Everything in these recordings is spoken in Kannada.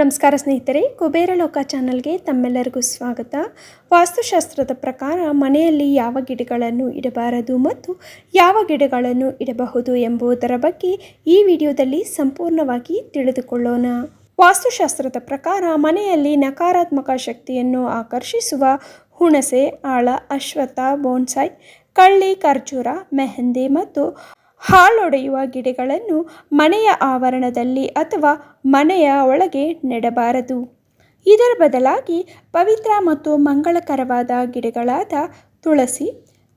ನಮಸ್ಕಾರ ಸ್ನೇಹಿತರೆ, ಕುಬೇರ ಲೋಕ ಚಾನಲ್ಗೆ ತಮ್ಮೆಲ್ಲರಿಗೂ ಸ್ವಾಗತ. ವಾಸ್ತುಶಾಸ್ತ್ರದ ಪ್ರಕಾರ ಮನೆಯಲ್ಲಿ ಯಾವ ಗಿಡಗಳನ್ನು ಇಡಬಾರದು ಮತ್ತು ಯಾವ ಗಿಡಗಳನ್ನು ಇಡಬಹುದು ಎಂಬುದರ ಬಗ್ಗೆ ಈ ವಿಡಿಯೋದಲ್ಲಿ ಸಂಪೂರ್ಣವಾಗಿ ತಿಳಿದುಕೊಳ್ಳೋಣ. ವಾಸ್ತುಶಾಸ್ತ್ರದ ಪ್ರಕಾರ ಮನೆಯಲ್ಲಿ ನಕಾರಾತ್ಮಕ ಶಕ್ತಿಯನ್ನು ಆಕರ್ಷಿಸುವ ಹುಣಸೆ, ಆಳ ಅಶ್ವಥ ಬೋನ್ಸಾಯ್, ಕಳ್ಳಿ, ಖರ್ಜೂರ, ಮೆಹಂದಿ ಮತ್ತು ಹಾಲೊಡೆಯುವ ಗಿಡಗಳನ್ನು ಮನೆಯ ಆವರಣದಲ್ಲಿ ಅಥವಾ ಮನೆಯ ಒಳಗೆ ನೆಡಬಾರದು. ಇದರ ಬದಲಾಗಿ ಪವಿತ್ರ ಮತ್ತು ಮಂಗಳಕರವಾದ ಗಿಡಗಳಾದ ತುಳಸಿ,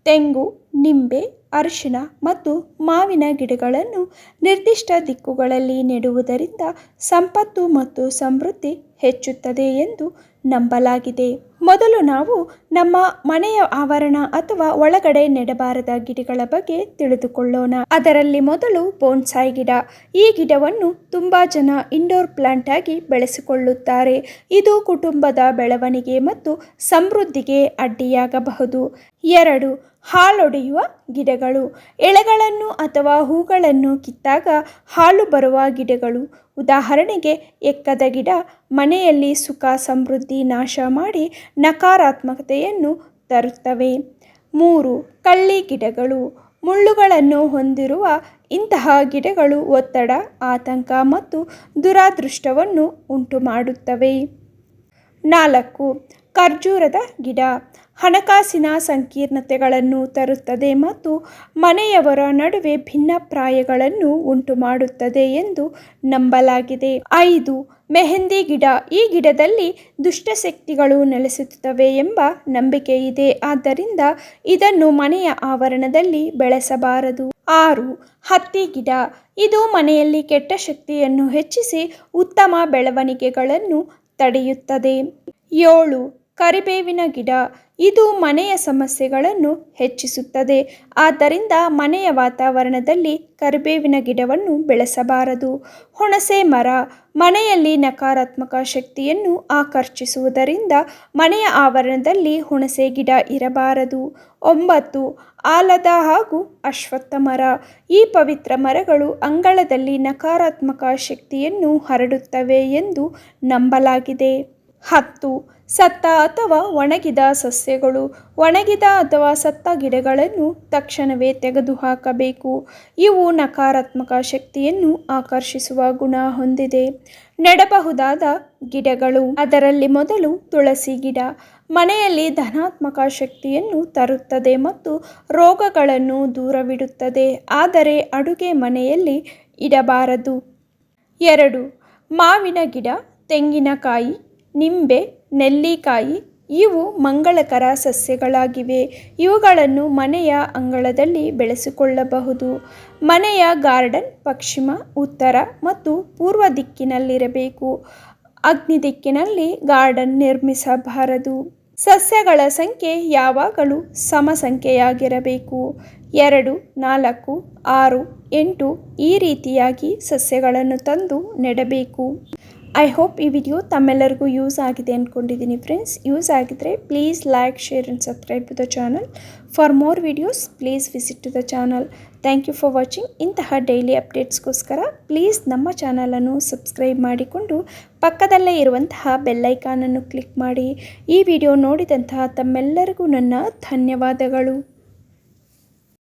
ತೆಂಗು, ನಿಂಬೆ, ಅರಿಶಿಣ ಮತ್ತು ಮಾವಿನ ಗಿಡಗಳನ್ನು ನಿರ್ದಿಷ್ಟ ದಿಕ್ಕುಗಳಲ್ಲಿ ನೆಡುವುದರಿಂದ ಸಂಪತ್ತು ಮತ್ತು ಸಮೃದ್ಧಿ ಹೆಚ್ಚುತ್ತದೆ ಎಂದು ನಂಬಲಾಗಿದೆ. ಮೊದಲು ನಾವು ನಮ್ಮ ಮನೆಯ ಆವರಣ ಅಥವಾ ಒಳಗಡೆ ನೆಡಬಾರದ ಗಿಡಗಳ ಬಗ್ಗೆ ತಿಳಿದುಕೊಳ್ಳೋಣ. ಅದರಲ್ಲಿ ಮೊದಲು ಬೋನ್ಸಾಯಿ ಗಿಡ. ಈ ಗಿಡವನ್ನು ತುಂಬ ಜನ ಇಂಡೋರ್ ಪ್ಲಾಂಟ್ ಆಗಿ ಬೆಳೆಸಿಕೊಳ್ಳುತ್ತಾರೆ. ಇದು ಕುಟುಂಬದ ಬೆಳವಣಿಗೆ ಮತ್ತು ಸಮೃದ್ಧಿಗೆ ಅಡ್ಡಿಯಾಗಬಹುದು. ಎರಡು, ಹಾಲೊಡೆಯುವ ಗಿಡಗಳು. ಎಳೆಗಳನ್ನು ಅಥವಾ ಹೂಗಳನ್ನು ಕಿತ್ತಾಗ ಹಾಲು ಬರುವ ಗಿಡಗಳು. ಉದಾಹರಣೆಗೆ, ಎಕ್ಕದ ಗಿಡ ಮನೆಯಲ್ಲಿ ಸುಖ, ಸಮೃದ್ಧಿ ನಾಶ ಮಾಡಿ ನಕಾರಾತ್ಮಕತೆಯನ್ನು ತರುತ್ತವೆ. ಮೂರು, ಕಳ್ಳಿ ಗಿಡಗಳು. ಮುಳ್ಳುಗಳನ್ನು ಹೊಂದಿರುವ ಇಂತಹ ಗಿಡಗಳು ಒತ್ತಡ, ಆತಂಕ ಮತ್ತು ದುರಾದೃಷ್ಟವನ್ನು ಉಂಟುಮಾಡುತ್ತವೆ. ನಾಲ್ಕು ಖರ್ಜೂರದ ಗಿಡ. ಹಣಕಾಸಿನ ಸಂಕೀರ್ಣತೆಗಳನ್ನು ತರುತ್ತದೆ ಮತ್ತು ಮನೆಯವರ ನಡುವೆ ಭಿನ್ನಾಭಿಪ್ರಾಯಗಳನ್ನು ಉಂಟುಮಾಡುತ್ತದೆ ಎಂದು ನಂಬಲಾಗಿದೆ. ಐದು, ಮೆಹಂದಿ ಗಿಡ. ಈ ಗಿಡದಲ್ಲಿ ದುಷ್ಟಶಕ್ತಿಗಳು ನೆಲೆಸುತ್ತವೆ ಎಂಬ ನಂಬಿಕೆ ಇದೆ. ಆದ್ದರಿಂದ ಇದನ್ನು ಮನೆಯ ಆವರಣದಲ್ಲಿ ಬೆಳೆಸಬಾರದು. ಆರು, ಹತ್ತಿ ಗಿಡ. ಇದು ಮನೆಯಲ್ಲಿ ಕೆಟ್ಟ ಶಕ್ತಿಯನ್ನು ಹೆಚ್ಚಿಸಿ ಉತ್ತಮ ಬೆಳವಣಿಗೆಗಳನ್ನು ತಡೆಯುತ್ತದೆ. ಏಳು ಕರಿಬೇವಿನ ಗಿಡ. ಇದು ಮನೆಯ ಸಮಸ್ಯೆಗಳನ್ನು ಹೆಚ್ಚಿಸುತ್ತದೆ. ಆದ್ದರಿಂದ ಮನೆಯ ವಾತಾವರಣದಲ್ಲಿ ಕರಿಬೇವಿನ ಗಿಡವನ್ನು ಬೆಳೆಸಬಾರದು. ಹುಣಸೆ ಮರ. ಮನೆಯಲ್ಲಿ ನಕಾರಾತ್ಮಕ ಶಕ್ತಿಯನ್ನು ಆಕರ್ಷಿಸುವುದರಿಂದ ಮನೆಯ ಆವರಣದಲ್ಲಿ ಹುಣಸೆ ಗಿಡ ಇರಬಾರದು. ಒಂಬತ್ತು. ಆಲದ ಹಾಗೂ ಅಶ್ವತ್ಥ ಮರ. ಈ ಪವಿತ್ರ ಮರಗಳು ಅಂಗಳದಲ್ಲಿ ನಕಾರಾತ್ಮಕ ಶಕ್ತಿಯನ್ನು ಹರಡುತ್ತವೆ ಎಂದು ನಂಬಲಾಗಿದೆ. ಹತ್ತು, ಸತ್ತ ಅಥವಾ ಒಣಗಿದ ಸಸ್ಯಗಳು, ಒಣಗಿದ ಅಥವಾ ಸತ್ತ ಗಿಡಗಳನ್ನು ತಕ್ಷಣವೇ ತೆಗೆದುಹಾಕಬೇಕು. ಇವು ನಕಾರಾತ್ಮಕ ಶಕ್ತಿಯನ್ನು ಆಕರ್ಷಿಸುವ ಗುಣ ಹೊಂದಿದೆ. ನೆಡಬಹುದಾದ ಗಿಡಗಳು, ಅದರಲ್ಲಿ ಮೊದಲು ತುಳಸಿ ಗಿಡ, ಮನೆಯಲ್ಲಿ ಧನಾತ್ಮಕ ಶಕ್ತಿಯನ್ನು ತರುತ್ತದೆ ಮತ್ತು ರೋಗಗಳನ್ನು ದೂರವಿಡುತ್ತದೆ, ಆದರೆ ಅಡುಗೆ ಮನೆಯಲ್ಲಿ ಇಡಬಾರದು. ಎರಡು, ಮಾವಿನ ಗಿಡ, ತೆಂಗಿನಕಾಯಿ ನಿಂಬೆ, ನೆಲ್ಲಿಕಾಯಿ ಇವು ಮಂಗಳಕರ ಸಸ್ಯಗಳಾಗಿವೆ. ಇವುಗಳನ್ನು ಮನೆಯ ಅಂಗಳದಲ್ಲಿ ಬೆಳೆಸಿಕೊಳ್ಳಬಹುದು. ಮನೆಯ ಗಾರ್ಡನ್ ಪಶ್ಚಿಮ, ಉತ್ತರ ಮತ್ತು ಪೂರ್ವ ದಿಕ್ಕಿನಲ್ಲಿರಬೇಕು. ಅಗ್ನಿ ದಿಕ್ಕಿನಲ್ಲಿ ಗಾರ್ಡನ್ ನಿರ್ಮಿಸಬಾರದು. ಸಸ್ಯಗಳ ಸಂಖ್ಯೆ ಯಾವಾಗಲೂ ಸಮ ಸಂಖ್ಯೆಯಾಗಿರಬೇಕು ಎರಡು, ನಾಲ್ಕು, ಆರು, ಎಂಟು ಈ ರೀತಿಯಾಗಿ ಸಸ್ಯಗಳನ್ನು ತಂದು ನೆಡಬೇಕು. ಐ ಹೋಪ್ ಈ ವಿಡಿಯೋ ತಮ್ಮೆಲ್ಲರಿಗೂ ಯೂಸ್ ಆಗಿದೆ ಅಂದ್ಕೊಂಡಿದ್ದೀನಿ ಫ್ರೆಂಡ್ಸ್ ಯೂಸ್ ಆಗಿದ್ರೆ please like share and subscribe to the channel for more videos please visit to the channel thank you for watching ಇಂತಹ ಡೈಲಿ ಅಪ್ಡೇಟ್ಸ್ಗೋಸ್ಕರ ಪ್ಲೀಸ್ ನಮ್ಮ ಚಾನಲನ್ನು ಸಬ್ಸ್ಕ್ರೈಬ್ ಮಾಡಿಕೊಂಡು ಪಕ್ಕದಲ್ಲೇ ಇರುವಂತಹ ಬೆಲ್ಲೈಕಾನನ್ನು ಕ್ಲಿಕ್ ಮಾಡಿ ಈ ವಿಡಿಯೋ ನೋಡಿದಂತಹ ತಮ್ಮೆಲ್ಲರಿಗೂ ನನ್ನ ಧನ್ಯವಾದಗಳು.